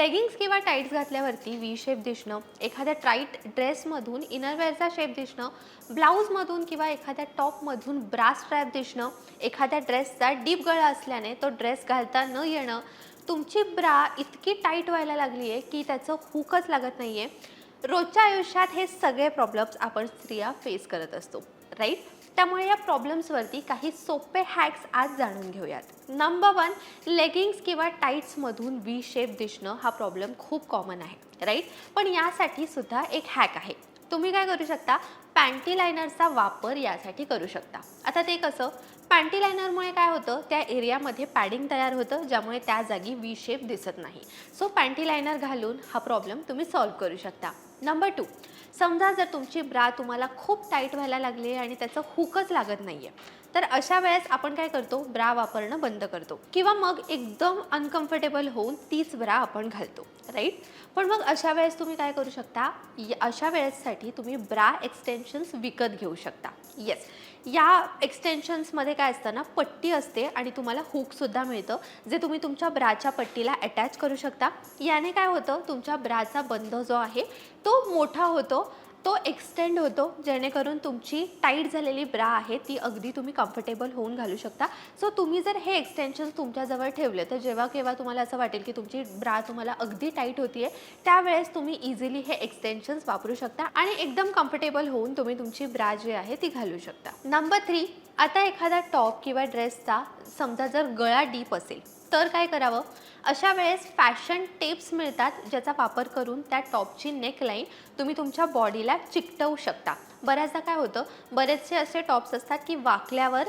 Leggings किंवा tights घातल्यावरती V shape दिसणं एखाद्या टाईट ड्रेसमधून इनरवेअरचा शेप दिसणं ब्लाऊजमधून किंवा एखाद्या टॉपमधून ब्रास ट्रॅप दिसणं एखाद्या ड्रेसचा डीप गळा असल्याने तो ड्रेस घालता न येणं तुमची ब्रा इतकी टाईट व्हायला लागली आहे की त्याचं हुकच लागत नाही आहे रोजच्या आयुष्यात हे सगळे प्रॉब्लेम्स आपण स्त्रिया फेस करत असतो राईट त्यामुळे या प्रॉब्लेम्सवरती काही सोपे हॅक्स आज जाणून घेऊयात. नंबर वन लेगिंग्स किंवा टाईट्समधून वी शेप दिसणं हा प्रॉब्लेम खूप कॉमन आहे राईट पण यासाठी सुद्धा एक हॅक आहे. तुम्ही काय करू शकता? पॅन्टी लायनरचा वापर यासाठी करू शकता. आता ते कसं? पॅन्टी लायनरमुळे काय होतं? त्या एरियामध्ये पॅडिंग तयार होतं ज्यामुळे त्या जागी वी शेप दिसत नाही. सो पॅन्टी लायनर घालून हा प्रॉब्लेम तुम्ही सॉल्व्ह करू शकता. नंबर टू समजा जर तुमची ब्रा तुम्हाला खूप टाईट व्हायला लागली आहे आणि त्याचं हुकच लागत नाही आहे तर अशा वेळेस आपण काय करतो? ब्रा वापरणं बंद करतो. किंवा मग एकदम अनकम्फर्टेबल होऊन तीच ब्रा आपण घालतो. राईट पण मग अशा वेळेस तुम्ही काय करू शकता? य- अशा वेळेससाठी तुम्ही ब्रा एक्सटेन्शन्स विकत घेऊ शकता. येस या एक्सटेन्शन्समध्ये काय असतं ना पट्टी असते आणि तुम्हाला हुकसुद्धा मिळतं जे तुम्ही तुमच्या ब्राच्या पट्टीला अटॅच करू शकता. याने काय होतं? तुमच्या ब्राचा बंध जो आहे तो मोठा होतो तो एक्सटेंड होतो जेणेकरून तुमची टाईट झालेली ब्रा आहे ती अगदी तुम्ही कम्फर्टेबल होऊन घालू शकता. सो तुम्ही जर हे एक्सटेन्शन तुमच्याजवळ ठेवले तर जेव्हा केव्हा तुम्हाला असं वाटेल की तुमची ब्रा तुम्हाला अगदी टाईट होती आहे त्यावेळेस तुम्ही इझिली हे एक्सटेन्शन्स वापरू शकता आणि एकदम कम्फर्टेबल होऊन तुम्ही तुमची ब्रा जी आहे ती घालू शकता. नंबर थ्री आता एखादा टॉप किंवा ड्रेसचा समजा जर गळा डीप असेल तर काय करावं? अशा वेळेस फॅशन टिप्स मिळतात ज्याचा वापर करून त्या टॉपची नेकलाईन तुम्ही तुमच्या बॉडीला चिकटवू शकता. बऱ्याचदा काय होतं? बरेचसे असे टॉप्स असतात की वाकल्यावर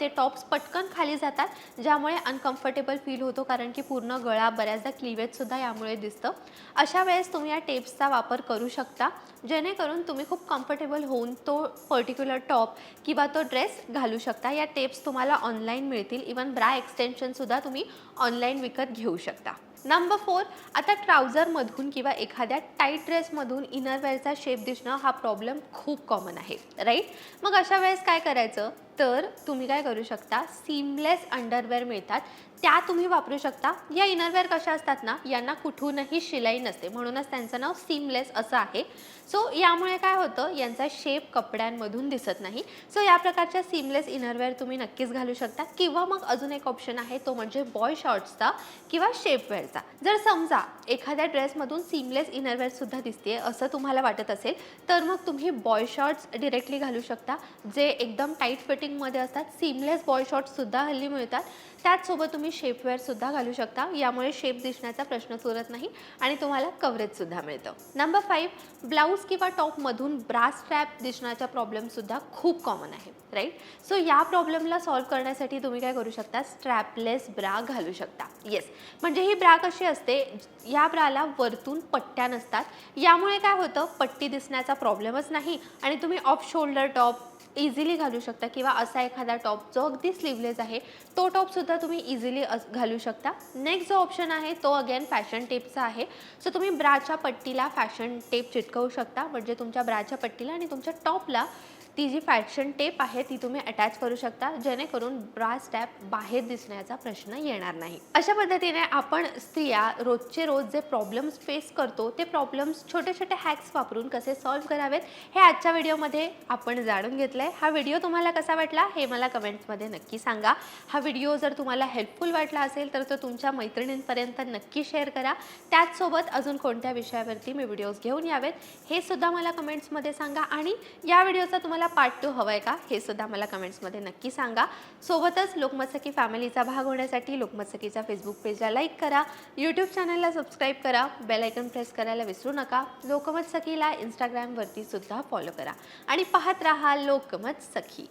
ते टॉप्स पटकन खाली जातात ज्यामुळे अनकम्फर्टेबल फील होतो कारण की पूर्ण गळा बऱ्याचदा क्लिवेजसुद्धा यामुळे दिसतं. अशा वेळेस तुम्ही या टेप्सचा वापर करू शकता जेणेकरून तुम्ही खूप कम्फर्टेबल होऊन तो पर्टिक्युलर टॉप किंवा तो ड्रेस घालू शकता. या टेप्स तुम्हाला ऑनलाईन मिळतील. इवन ब्रा एक्सटेन्शनसुद्धा तुम्ही ऑनलाईन विकत घेऊ शकता. नंबर फोर आता ट्राउझरमधून किंवा एखाद्या टाईट ड्रेसमधून इनरवेअरचा शेप दिसणं हा प्रॉब्लेम खूप कॉमन आहे राईट मग अशा वेळेस काय करायचं? तर तुम्ही काय करू शकता? सीमलेस अंडरवेअर मिळतात. त्या तुम्ही वापरू शकता. या इनरवेअर कशा असतात ना यांना कुठूनही शिलाई नसते. म्हणूनच त्यांचं नाव सीमलेस असं आहे. सो यामुळे काय होतं? यांचा शेप कपड्यांमधून दिसत नाही. सो या प्रकारच्या सीमलेस इनरवेअर तुम्ही नक्कीच घालू शकता. किंवा मग अजून एक ऑप्शन आहे तो म्हणजे बॉय शॉर्ट्सचा किंवा शेपवेअरचा जर समजा एखाद्या ड्रेसमधून सीमलेस इनरवेअरसुद्धा दिसते असं तुम्हाला वाटत असेल तर मग तुम्ही बॉय शॉर्ट्स डिरेक्टली घालू शकता जे एकदम टाईट फिटिंगमध्ये असतात सीमलेस बॉय शॉर्ट्ससुद्धा हल्ली मिळतात. त्याचसोबत तुम्ही शेपवेअरसुद्धा घालू शकता. यामुळे शेप दिसण्याचा प्रश्नच उरत नाही आणि तुम्हाला कव्हरेजसुद्धा मिळतं. नंबर फाईव्ह ब्लाऊज किंवा टॉपमधून ब्रास स्ट्रॅप दिसण्याचा प्रॉब्लेमसुद्धा खूप कॉमन आहे राईट सो या प्रॉब्लेमला सॉल्व्ह करण्यासाठी तुम्ही काय करू शकता? स्ट्रॅपलेस ब्रा घालू शकता. येस म्हणजे ही ब्रा कशी असते? या ब्राला वरतून पट्ट्या नसतात. यामुळे काय होतं? पट्टी दिसण्याचा प्रॉब्लेमच नाही आणि तुम्ही ऑफ शोल्डर टॉप इझिली घालू शकता किंवा असा एखादा टॉप जो अगदी स्लीवलेस आहे तो टॉपसुद्धा तुम्ही इझिली घालू शकता. नेक्स्ट जो ऑप्शन आहे तो अगेन फॅशन टेपचा आहे. सो तुम्ही ब्राच्या पट्टीला फॅशन टेप चिटकवू शकता. म्हणजे तुमच्या ब्राच्या पट्टीला आणि तुमच्या टॉपला ती जी फॅशन टेप आहे ती तुम्ही अटॅच करू शकता. जेणेकरून ब्रा स्टॅप बाहेर दिसण्याचा प्रश्न येणार नाही. अशा पद्धतीने आपण स्त्रिया रोजचे रोज जे प्रॉब्लेम्स फेस करतो ते प्रॉब्लेम्स छोटे छोटे हॅक्स वापरून कसे सॉल्व्ह करावेत हे आजच्या व्हिडिओमध्ये आपण जाणून घेतलं आहे हा व्हिडिओ तुम्हाला कसा वाटला हे मला कमेंट्समध्ये नक्की सांगा. हा व्हिडिओ जर तुम्हाला हेल्पफुल वाटला असेल तर तो तुमच्या मैत्रिणींपर्यंत नक्की शेअर करा. त्याचसोबत अजून कोणत्या विषयावरती मी व्हिडिओज घेऊन यावेत हे सुद्धा मला कमेंट्समध्ये सांगा. आणि या व्हिडिओचा तुम्हाला पार्ट टू हवा आहे का? हे सुद्धा मला कमेंट्समध्ये नक्की सांगा. सोबतच लोकमतसखी फॅमिलीचा भाग होण्यासाठी लोकमतसखीचा फेसबुक पेजला लाईक करा. यूट्यूब चॅनलला सबस्क्राईब करा. बेल आयकन प्रेस करायला विसरू नका. लोकमत सखीला इंस्टाग्रामवरती सुद्धा फॉलो करा. आणि पाहत राहा लोकमत सखी